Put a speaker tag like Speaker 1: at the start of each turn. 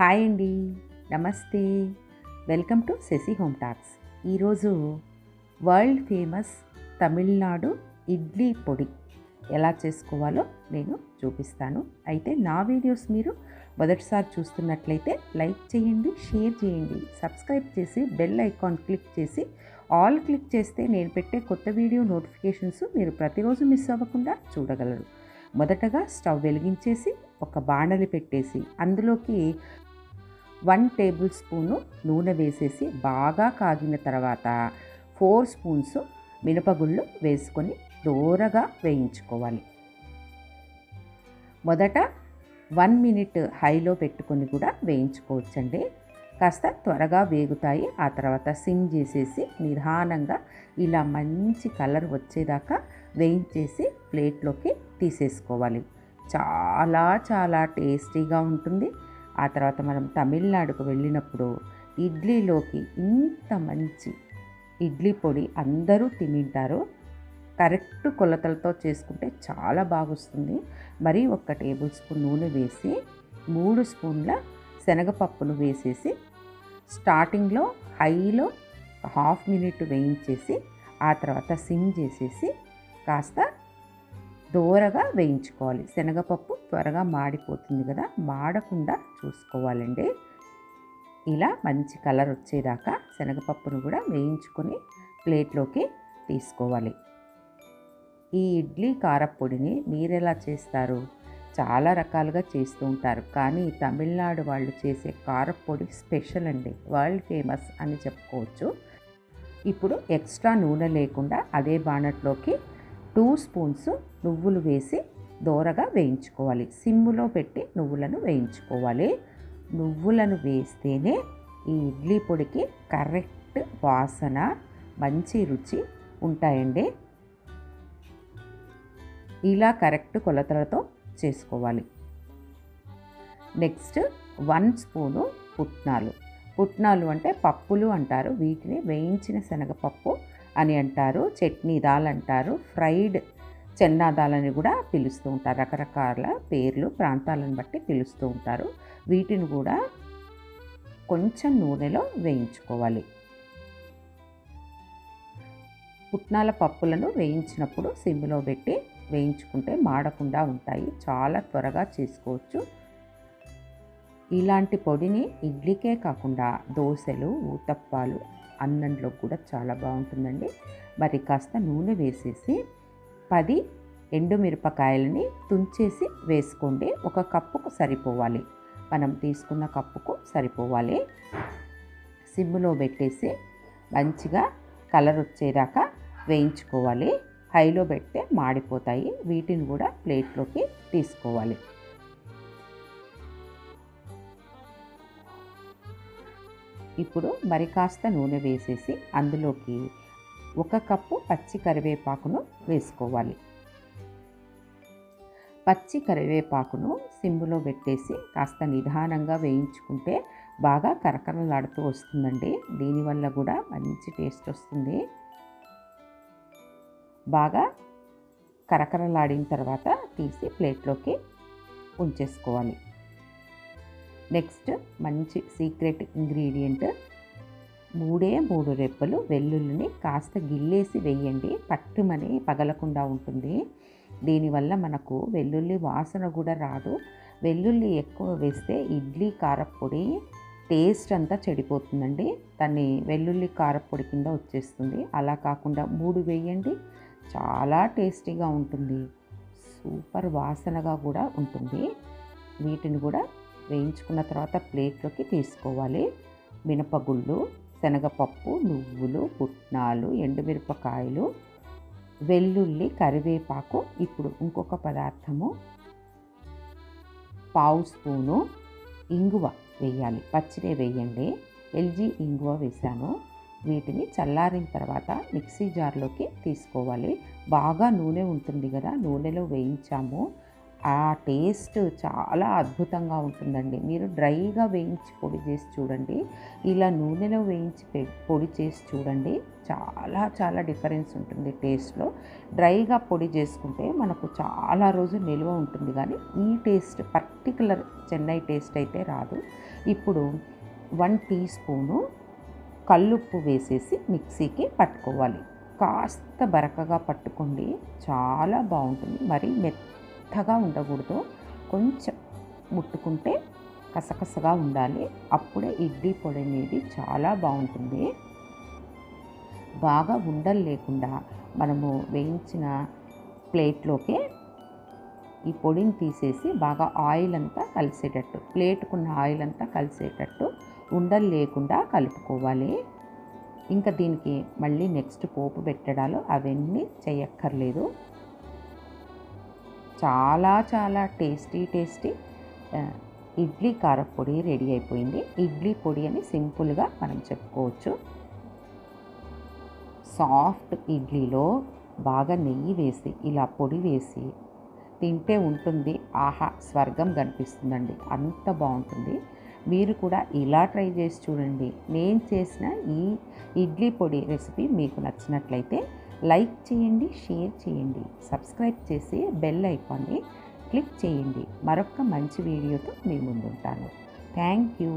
Speaker 1: Hi అండి. నమస్తే. Welcome to Sashi Home Talks. ఈరోజు వరల్డ్ ఫేమస్ తమిళనాడు ఇడ్లీ పొడి ఎలా చేసుకోవాలో నేను చూపిస్తాను. అయితే నా వీడియోస్ మీరు మొదటిసారి చూస్తున్నట్లయితే లైక్ చేయండి షేర్ చేయండి సబ్స్క్రైబ్ చేసి బెల్ ఐకాన్ క్లిక్ చేసి ఆల్ క్లిక్ చేస్తే నేను పెట్టే కొత్త వీడియో నోటిఫికేషన్స్ మీరు ప్రతిరోజు మిస్ అవ్వకుండా చూడగలరు. మొదటగా స్టవ్ వెలిగించేసి ఒక బాణలి పెట్టేసి అందులోకి వన్ టేబుల్ స్పూను నూనె వేసేసి బాగా కాగిన తర్వాత ఫోర్ స్పూన్స్ మినపగుళ్ళు వేసుకొని దూరగా వేయించుకోవాలి. మొదట వన్ మినిట్ హైలో పెట్టుకొని కూడా వేయించుకోవచ్చండి. కాస్త త్వరగా వేగుతాయి. ఆ తర్వాత సిమ్ చేసేసి నిదానంగా ఇలా మంచి కలర్ వచ్చేదాకా వేయించేసి ప్లేట్లోకి తీసేసుకోవాలి. చాలా చాలా టేస్టీగా ఉంటుంది. ఆ తర్వాత మనం తమిళనాడుకు వెళ్ళినప్పుడు ఇడ్లీలోకి ఇంత మంచి ఇడ్లీ పొడి అందరూ తినింటారు. కరెక్ట్ కొలతలతో చేసుకుంటే చాలా బాగొస్తుంది. మరి ఒక టేబుల్ స్పూన్ నూనె వేసి మూడు స్పూన్ల శనగపప్పును వేసేసి స్టార్టింగ్లో హైలో హాఫ్ మినిట్ వేయించేసి ఆ తర్వాత సిమ్ చేసేసి కాస్త దూరగా వేయించుకోవాలి. శనగపప్పు త్వరగా మాడిపోతుంది కదా మాడకుండా చూసుకోవాలండి. ఇలా మంచి కలర్ వచ్చేదాకా శనగపప్పును కూడా వేయించుకొని ప్లేట్లోకి తీసుకోవాలి. ఈ ఇడ్లీ కారపొడిని మీరు ఎలా చేస్తారు? చాలా రకాలుగా చేస్తూ ఉంటారు. కానీ తమిళనాడు వాళ్ళు చేసే కారపొడి స్పెషల్ అండి. వరల్డ్ ఫేమస్ అని చెప్పుకోవచ్చు. ఇప్పుడు ఎక్స్ట్రా నూనె లేకుండా అదే బాణట్లోకి టూ స్పూన్స్ నువ్వులు వేసి దోరగా వేయించుకోవాలి. సిమ్ములో పెట్టి నువ్వులను వేయించుకోవాలి. నువ్వులను వేస్తేనే ఈ ఇడ్లీ పొడికి కరెక్ట్ వాసన మంచి రుచి ఉంటాయండి. ఇలా కరెక్ట్ కొలతలతో చేసుకోవాలి. నెక్స్ట్ వన్ స్పూను పుట్నాలు. పుట్నాలు అంటే పప్పులు అంటారు. వీటిని వేయించిన శనగపప్పు అని అంటారు. చట్నీ దాల్ అంటారు. ఫ్రైడ్ చెన్నా దాల్ అని కూడా పిలుస్తూ ఉంటారు. రకరకాల పేర్లు ప్రాంతాలను బట్టి పిలుస్తూ ఉంటారు. వీటిని కూడా కొంచెం నూనెలో వేయించుకోవాలి. పుట్నాల పప్పులను వేయించినప్పుడు సిమ్లో పెట్టి వేయించుకుంటే మాడకుండా ఉంటాయి. చాలా త్వరగా చేసుకోవచ్చు. ఇలాంటి పొడిని ఇడ్లీకే కాకుండా దోశలు ఊతప్పాలు అన్నంలో కూడా చాలా బాగుంటుందండి. మరి కాస్త నూనె వేసేసి పది ఎండుమిరపకాయలని తుంచేసి వేసుకోండి. ఒక కప్పుకు సరిపోవాలి. మనం తీసుకున్న కప్పుకు సరిపోవాలి. సిమ్లో పెట్టేసి మంచిగా కలర్ వచ్చేదాకా వేయించుకోవాలి. హైలో పెడితే మాడిపోతాయి. వీటిని కూడా ప్లేట్లోకి తీసుకోవాలి. ఇప్పుడు మరి కాస్త నూనె వేసేసి అందులోకి ఒక కప్పు పచ్చి కరివేపాకును వేసుకోవాలి. పచ్చి కరివేపాకును సిమ్లో పెట్టేసి కాస్త నిదానంగా వేయించుకుంటే బాగా కరకరలాడుతూ వస్తుందండి. దీనివల్ల కూడా మంచి టేస్ట్ వస్తుంది. బాగా కరకరలాడిన తర్వాత తీసి ప్లేట్లోకి ఉంచేసుకోవాలి. నెక్స్ట్ మంచి సీక్రెట్ ఇంగ్రీడియంట్ మూడే మూడు రెప్పలు వెల్లుల్లిని కాస్త గిల్లేసి వేయండి. పట్టుమని పగలకుండా ఉంటుంది. దీనివల్ల మనకు వెల్లుల్లి వాసన కూడా రాదు. వెల్లుల్లి ఎక్కువ వేస్తే ఇడ్లీ కారపొడి టేస్ట్ అంతా చెడిపోతుందండి. దాన్ని వెల్లుల్లి కారపొడి కింద వచ్చేస్తుంది. అలా కాకుండా మూడు వేయండి. చాలా టేస్టీగా ఉంటుంది. సూపర్ వాసనగా కూడా ఉంటుంది. వీటిని కూడా వేయించుకున్న తర్వాత ప్లేట్లోకి తీసుకోవాలి. మినపగుళ్ళు శనగపప్పు నువ్వులు పుట్నాలు ఎండుమిరపకాయలు వెల్లుల్లి కరివేపాకు ఇప్పుడు ఇంకొక పదార్థము పావు స్పూను ఇంగువ వేయాలి. పచ్చిదే వేయండి. ఎల్జీ ఇంగువ వేసాను. వీటిని చల్లారిన తర్వాత మిక్సీ జార్లోకి తీసుకోవాలి. బాగా నూనె ఉంటుంది కదా నూనెలో వేయించాము. ఆ టేస్ట్ చాలా అద్భుతంగా ఉంటుందండి. మీరు డ్రైగా వేయించి పొడి చేసి చూడండి. ఇలా నూనెలో వేయించి పొడి చేసి చూడండి. చాలా చాలా డిఫరెన్స్ ఉంటుంది టేస్ట్లో. డ్రైగా పొడి చేసుకుంటే మనకు చాలా రోజు నిల్వ ఉంటుంది కానీ ఈ టేస్ట్ పర్టికులర్ చెన్నై టేస్ట్ అయితే రాదు. ఇప్పుడు వన్ టీ స్పూను కల్లుప్పు వేసేసి మిక్సీకి పట్టుకోవాలి. కాస్త బరకగా పట్టుకోండి. చాలా బాగుంటుంది. మరి మెత్త మెత్తగా ఉండకూడదు. కొంచెం ముట్టుకుంటే కసకసగా ఉండాలి. అప్పుడే ఇడ్లీ పొడి అనేది చాలా బాగుంటుంది. బాగా ఉండలు లేకుండా మనము వేయించిన ప్లేట్లోకి ఈ పొడిని తీసేసి బాగా ఆయిల్ అంతా కలిసేటట్టు ప్లేట్కున్న ఆయిల్ అంతా కలిసేటట్టు ఉండలు లేకుండా కలుపుకోవాలి. ఇంకా దీనికి మళ్ళీ నెక్స్ట్ పోపు పెట్టడాలు అవన్నీ చేయక్కర్లేదు. చాలా చాలా టేస్టీ టేస్టీ ఇడ్లీ కారపొడి రెడీ అయిపోయింది. ఇడ్లీ పొడి అని సింపుల్గా మనం చెప్పుకోవచ్చు. సాఫ్ట్ ఇడ్లీలో బాగా నెయ్యి వేసి ఇలా పొడి వేసి తింటే ఉంటుంది. ఆహా స్వర్గం కనిపిస్తుందండి. అంత బాగుంటుంది. మీరు కూడా ఇలా ట్రై చేసి చూడండి. నేను చేసిన ఈ ఇడ్లీ పొడి రెసిపీ మీకు నచ్చినట్లయితే లైక్ చేయండి షేర్ చేయండి. సబ్స్క్రైబ్ చేసి బెల్ ఐకాన్ని క్లిక్ చేయండి. మరొక మంచి వీడియోతో మీ ముందుంటాను. Thank you.